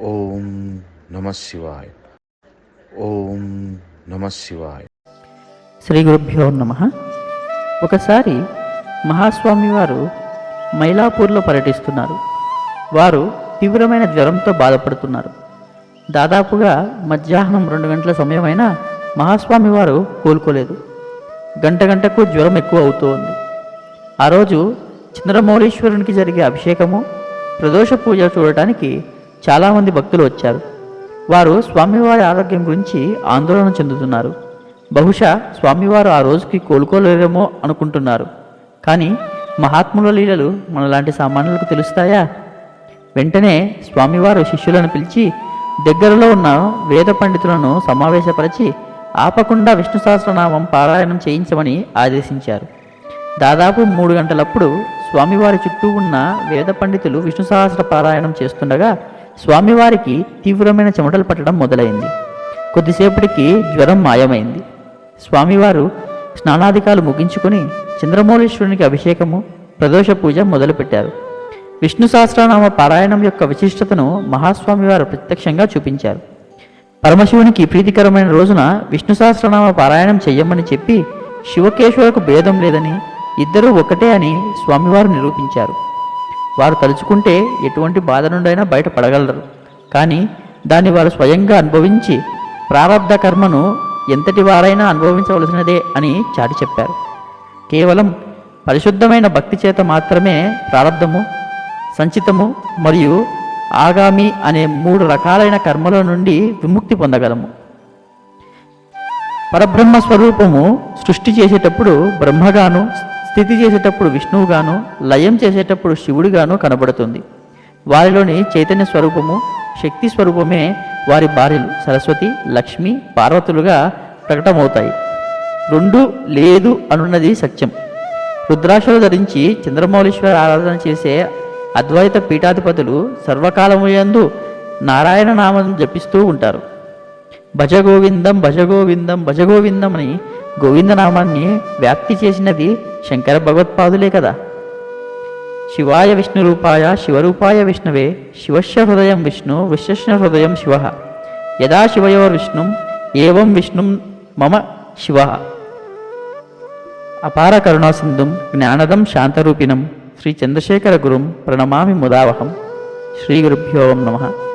ఓం నమ శివాయ. ఓం నమ శివాయ. శ్రీ గురుభ్యో నమ. ఒకసారి మహాస్వామి వారు మైలాపూర్లో పర్యటిస్తున్నారు. వారు తీవ్రమైన జ్వరంతో బాధపడుతున్నారు. దాదాపుగా మధ్యాహ్నం రెండు గంటల సమయమైనా మహాస్వామి వారు కోలుకోలేదు. గంట గంటకు జ్వరం ఎక్కువ అవుతూ ఉంది. ఆ రోజు చంద్రమౌళీశ్వరునికి జరిగే అభిషేకము ప్రదోష పూజ చూడటానికి చాలామంది భక్తులు వచ్చారు. వారు స్వామివారి ఆరోగ్యం గురించి ఆందోళన చెందుతున్నారు. బహుశా స్వామివారు ఆ రోజుకి కోలుకోలేరేమో అనుకుంటున్నారు. కానీ మహాత్ముల లీలలు మనలాంటి సామాన్యులకు తెలుస్తాయా? వెంటనే స్వామివారు శిష్యులను పిలిచి దగ్గరలో ఉన్న వేద పండితులను సమావేశపరిచి ఆపకుండా విష్ణు సహస్రనామం పారాయణం చేయించమని ఆదేశించారు. దాదాపు మూడు గంటలప్పుడు స్వామివారి చుట్టూ ఉన్న వేద పండితులు విష్ణు సహస్ర పారాయణం చేస్తుండగా స్వామివారికి తీవ్రమైన చెమటలు పట్టడం మొదలైంది. కొద్దిసేపటికి జ్వరం మాయమైంది. స్వామివారు స్నానాధికాలు ముగించుకుని చంద్రమౌళీశ్వరునికి అభిషేకము ప్రదోష పూజ మొదలుపెట్టారు. విష్ణు సహస్రనామ పారాయణం యొక్క విశిష్టతను మహాస్వామివారు ప్రత్యక్షంగా చూపించారు. పరమశివునికి ప్రీతికరమైన రోజున విష్ణు సహస్రనామ పారాయణం చెయ్యమని చెప్పి శివకేశ్వరకు భేదం లేదని ఇద్దరూ ఒకటే అని స్వామివారు నిరూపించారు. వారు తలుచుకుంటే ఎటువంటి బాధ నుండైనా బయటపడగలరు. కానీ దాన్ని వారు స్వయంగా అనుభవించి ప్రారంధ కర్మను ఎంతటి వారైనా అనుభవించవలసినదే అని చాటి చెప్పారు. కేవలం పరిశుద్ధమైన భక్తి చేత మాత్రమే ప్రారంధము సంచితము మరియు ఆగామి అనే మూడు రకాలైన కర్మల నుండి విముక్తి పొందగలము. పరబ్రహ్మ స్వరూపము సృష్టి చేసేటప్పుడు బ్రహ్మగాను స్థితి చేసేటప్పుడు విష్ణువుగాను లయం చేసేటప్పుడు శివుడిగాను కనబడుతుంది. వారిలోని చైతన్య స్వరూపము శక్తి స్వరూపమే వారి భార్యలు సరస్వతి లక్ష్మి పార్వతులుగా ప్రకటమవుతాయి. రెండు లేదు అనున్నది సత్యం. రుద్రాక్షలు ధరించి చంద్రమౌళీశ్వర ఆరాధన చేసే అద్వైత పీఠాధిపతులు సర్వకాలముయందు నారాయణ నామం జపిస్తూ ఉంటారు. భజగోవిందం భజగోవిందం భజగోవిందం అని గోవిందనామాన్ని వ్యాప్తి చేసినది శంకర భగవత్పాదులే కదా. శివాయ విష్ణు రూపాయ శివరూపాయ విష్ణువే శివస్య హృదయం విష్ణు విశ్వస్య హృదయం శివ. యదా శివయో విష్ణు ఏవం విష్ణు మమ శివ. అపార కరుణాసింధుం జ్ఞానదం శాంతరూపిణం శ్రీ చంద్రశేఖర గురుం ప్రణమామి ముదావహం. శ్రీ గురుభ్యో నమ.